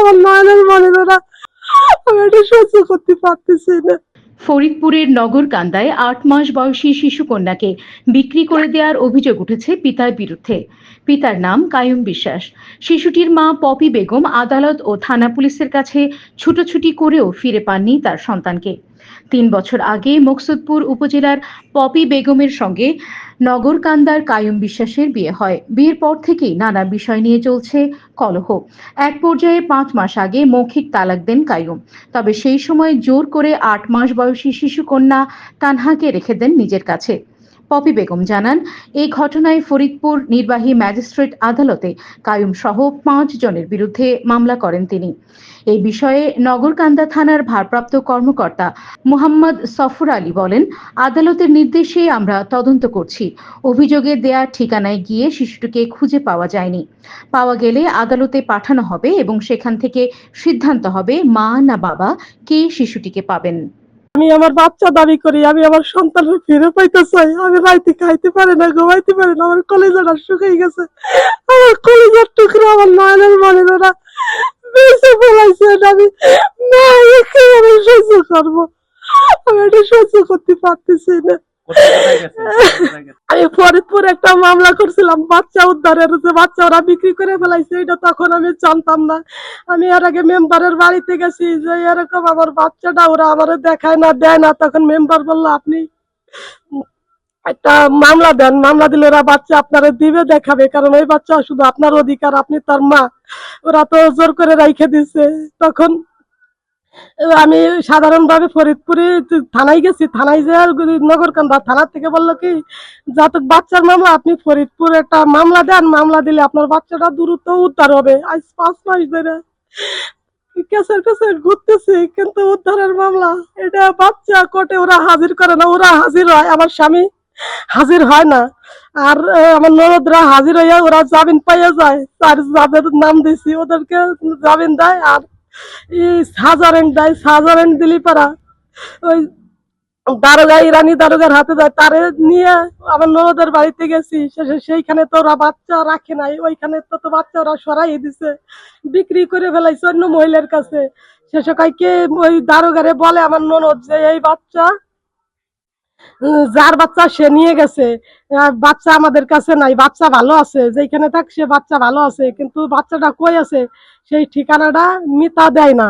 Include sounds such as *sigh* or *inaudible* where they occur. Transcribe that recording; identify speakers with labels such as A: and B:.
A: আমার নয়নের মনের আমি এটা সহ্য করতে পারতেছি না।
B: ফরিদপুরের আট মাস বয়সী শিশু কন্যাকে বিক্রি করে দেওয়ার অভিযোগ উঠেছে পিতার বিরুদ্ধে। পিতার নাম কায়ুম বিশ্বাস। শিশুটির মা পপি বেগম আদালত ও থানা পুলিশের কাছে ছুটোছুটি করেও ফিরে পাননি তার সন্তানকে। তিন বছর আগে মকসুদপুর উপজেলার পপি বেগমের সঙ্গে নগরকান্দার কায়ুম বিশ্বাসের বিয়ে হয়। বিয়ের পর থেকেই নানা বিষয় নিয়ে চলছে কলহ। এক পর্যায়ে পাঁচ মাস আগে মৌখিক তালাক দেন কায়ুম। তবে সেই সময় জোর করে আট মাস বয়সী শিশুকন্যা তানহাকে রেখে দেন নিজের কাছে। পপি বেগম জানান, এই ঘটনায় ফরিদপুর নির্বাহী ম্যাজিস্ট্রেট আদালতে কায়ুম সহ পাঁচ জনের বিরুদ্ধে মামলা করেন তিনি। এই বিষয়ে নগরকান্দা থানার ভারপ্রাপ্ত কর্মকর্তা মোহাম্মদ সফর আলী বলেন, আদালতের নির্দেশে আমরা তদন্ত করছি। অভিযোগে দেয়া ঠিকানায় গিয়ে শিশুটিকে খুঁজে পাওয়া যায়নি। পাওয়া গেলে আদালতে পাঠানো হবে এবং সেখান থেকে সিদ্ধান্ত হবে মা না বাবা কে শিশুটিকে পাবেন।
A: আমি আমার বাচ্চা দাবি করি, আমি আমার সন্তানকে ফিরে পাইতে চাই আমি রাইতে খাইতে পারি না, ঘুমাইতে পারি না, আমার কলেজাটা শুকিয়ে গেছে। আমার কলেজার টুকরো আমার নয়নের মনে না বেঁচে ফেলাইছে আমি না সহ্য করব। আমি এটা সহ্য করতে পারতেছি না। *laughs* আমি ফরিদপুর একটা মামলা করছিলাম বাচ্চা উদ্ধারের যে বাচ্চা ওরা বিক্রি করে ফেলাইছে এটা তখন আমি জানতাম না। আমি এর আগে মেম্বারের বাড়িতে গেছি যে এরকম আমার বাচ্চাটা ওরা আমার দেখায় না দেয় না। তখন মেম্বার বলল আপনি একটা মামলা দেন মামলা দিলে ওরা বাচ্চা আপনারা দিবে দেখাবে। কারণ ওই বাচ্চা শুধু আপনার অধিকার আপনি তার মা। ওরা তো জোর করে রাইখে দিছে। তখন আমি সাধারণভাবে ফরিদপুরে থানায় গেছি, থানায় যে নগরকান্দা থানা থেকে বলল কি যাতে বাচ্চার মামলা, আপনি ফরিদপুর একটা মামলা দেন, মামলা দিলে আপনার বাচ্চাটা দ্রুত উদ্ধার হবে। আজ পাঁচ মাস ধরে কেসের কিন্তু উদ্ধারের মামলা, এটা বাচ্চা কোর্টে ওরা হাজির করে না, ওরা হাজির হয়, আমার স্বামী হাজির হয় না। আর আমার ননদরা হাজির হইয়া ওরা জামিন পাইয়া যায়, তার যাদের নাম দিছি, ওদেরকে জামিন দেয়, আর ওই দারোগার হাতে নিয়ে আমার বাড়িতে গেছি। সেইখানে তো ওরা বাচ্চা রাখে নাই, ওইখানে তো তো বাচ্চা ওরা সরাই দিছে। বিক্রি করে ফেলাইছে অন্য মহিলার কাছে। শেষে কাইকে ওই দারোগারে বলে আমার ননদ যে এই বাচ্চা? যার বাচ্চা সে নিয়ে গেছে। বাচ্চা আমাদের কাছে নাই, বাচ্চা ভালো আছে যেখানে থাক সে বাচ্চা ভালো আছে, কিন্তু বাচ্চাটা কই আছে? সেই ঠিকানাটা মিতা দেয় না।